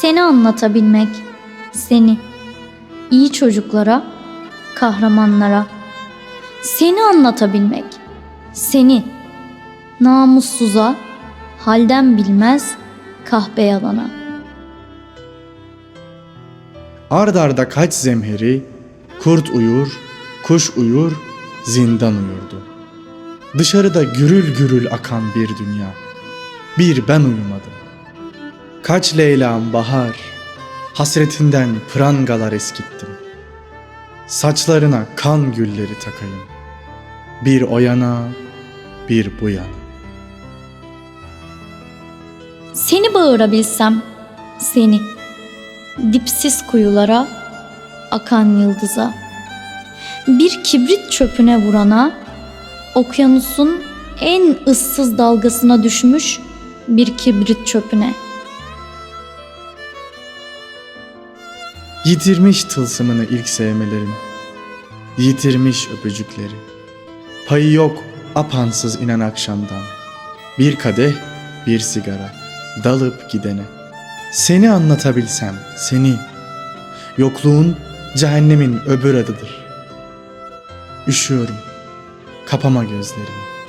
Seni anlatabilmek, seni. iyi çocuklara, kahramanlara. Seni anlatabilmek, seni. Namussuza, halden bilmez, kahpe yalana. Ard arda kaç zemheri, kurt uyur, kuş uyur, zindan uyurdu. Dışarıda gürül gürül akan bir dünya. Bir ben uyumadım. Kaç Leyla'm bahar, hasretinden prangalar eskittim. Saçlarına kan gülleri takayım. Bir o yana, bir bu yana. Seni bağırabilsem, seni. Dipsiz kuyulara, akan yıldıza. Bir kibrit çöpüne vurana, okyanusun en ıssız dalgasına düşmüş bir kibrit çöpüne. Yitirmiş tılsımını ilk sevmelerin, yitirmiş öpücükleri. Payı yok apansız inen akşamdan. Bir kadeh, bir sigara, dalıp gidene. Seni anlatabilsem, seni. Yokluğun cehennemin öbür adıdır. Üşüyorum, kapama gözlerimi.